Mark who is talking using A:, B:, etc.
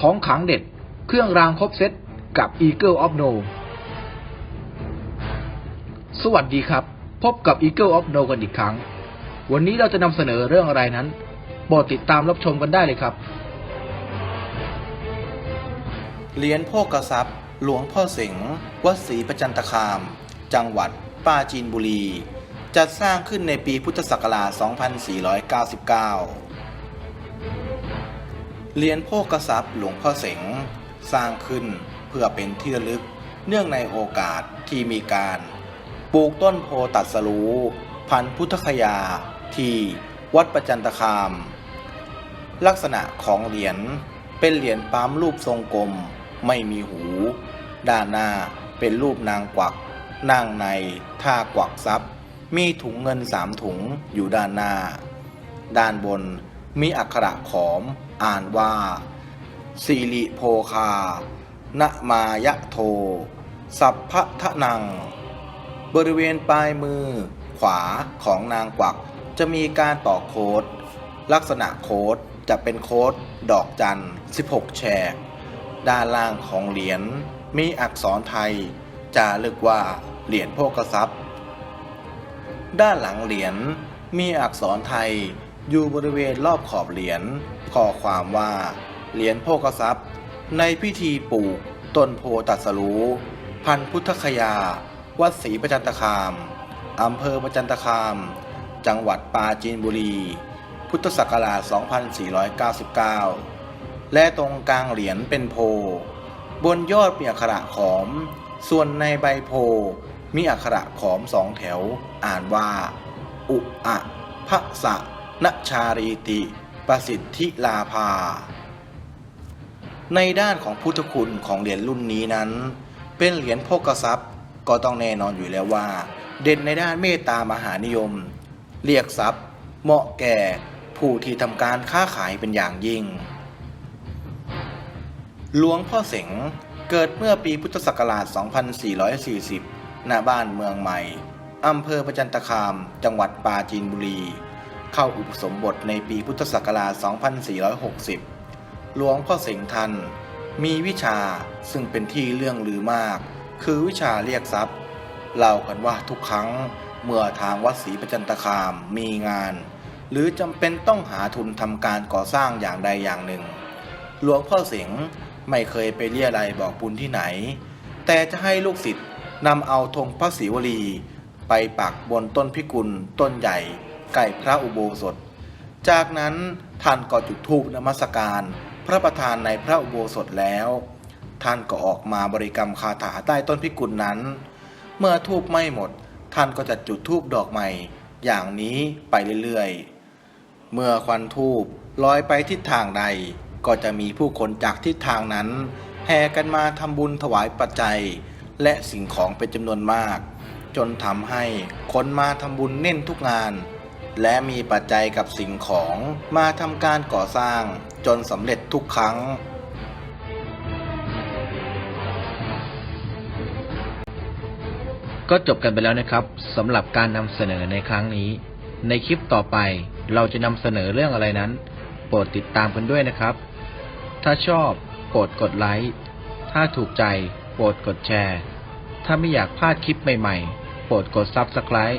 A: ของขังเด็ด เครื่องรางครบเซตกับ Eagle of No สวัสดีครับ พบกับ Eagle of No กันอีกครั้ง วันนี้เราจะนำเสนอเรื่องอะไรนั้นโปรดติดตามรับชมกันได้เลยครับ
B: เหรียญโภกรัพย์หลวงพ่อเสงวัดศรีประจันตคาม จังหวัดปราจีนบุรี จัดสร้างขึ้นในปีพุทธศักราช 2499 เหรียญโภกทรัพย์หลวงพ่อเสงสร้างขึ้นเพื่อเป็นที่ระลึกเนื่องในโอกาสที่มีการ ปลูกต้นโพตัดสรูพันพุทธคยาที่วัดประจันตคาม ลักษณะของเหรียญเป็นเหรียญปั๊มรูปทรงกลม ไม่มีหู ด้านหน้าเป็นรูปนางกวักนางในท่ากวักซับมีถุงเงินสามถุงอยู่ด้านหน้า ด้านบน มีอักขระขอม อ่านว่าสิริโพคาณมายะโท สัพพะทะนัง บริเวณปลายมือ ขวาของนางกวัก จะมีการต่อโคดลักษณะโคดจะเป็นโคดดอกจัน 16 แฉก ด้านล่างของเหรียญมีอักษรไทยจารึกว่าเหรียญโภกทรัพย์ ด้านหลังเหรียญมีอักษรไทย อยู่บริเวณรอบขอบเหรียญข้อความว่า เหรียญโภกทรัพย์ ในพิธีปลูกต้นโพตัสรูพันพุทธคยา วัดศรีประจันตคามอำเภอประจันตคาม จังหวัดปราจีนบุรี พุทธศักราช 2499 และตรงกลางเหรียญเป็นโพ บนยอดมีอักขระขอม ส่วนในใบโพมีอักขระขอมสองแถว อ่านว่า อุอะพะสะ นชารีติ ประสิทธิลาภา ในด้านของพุทธคุณของเหรียญรุ่นนี้นั้น เป็นเหรียญโภกทรัพย์ก็ต้องแน่นอนอยู่แล้วว่า เด่นในด้านเมตตามหานิยม เรียกทรัพย์ เหมาะแก่ผู้ที่ทำการค้าขายเป็นอย่างยิ่ง หลวงพ่อเสงเกิดเมื่อปีพุทธศักราช 2440 ณ บ้านเมืองใหม่ อำเภอประจันตคาม จังหวัดปราจีนบุรี เข้าอุปสมบทในปีพุทธศักราช 2460 หลวงพ่อเสงทัน มีวิชาซึ่งเป็นที่เรื่องลือมาก คือวิชาเรียกทรัพย์เล่ากันว่าทุกครั้งเมื่อทางวัดศรีประจันตคามมีงาน หรือจำเป็นต้องหาทุนทำการก่อสร้างอย่างใดอย่างหนึ่ง หลวงพ่อเสงไม่เคยไปเรียอะไรบอกบุญที่ไหน แต่จะให้ลูกศิษย์นำเอาธงพระศิวลี ไปปักบนต้นพิกุลต้นใหญ่ ใกล้พระอุโบสถ จากนั้นท่านก็จุดธูปนมัสการ พระประธานในพระอุโบสถแล้ว ท่านก็ออกมาบริกรรมคาถาใต้ต้นพิกุลนั้น เมื่อทูบไม่หมด ท่านก็จะจุดธูปดอกใหม่ อย่างนี้ไปเรื่อยๆ เมื่อควันทูบลอยไปทิศทางใด ก็จะมีผู้คนจากทิศทางนั้นแห่กันมาทำบุญถวายปัจจัย และสิ่งของเป็นจำนวนมาก จนทำให้คนมาทำบุญเน่นทุกงาน และมีปัจจัยกับสิ่งของมาทำการก่อสร้างจนสำเร็จทุกครั้ง
A: ก็จบกันไปแล้วนะครับสำหรับการนำเสนอในครั้งนี้ ในคลิปต่อไปเราจะนำเสนอเรื่องอะไรนั้น โปรดติดตามกันด้วยนะครับ ถ้าชอบโปรดกดไลค์ ถ้าถูกใจโปรดกดแชร์ ถ้าไม่อยากพลาดคลิปใหม่ๆ โปรดกด Subscribe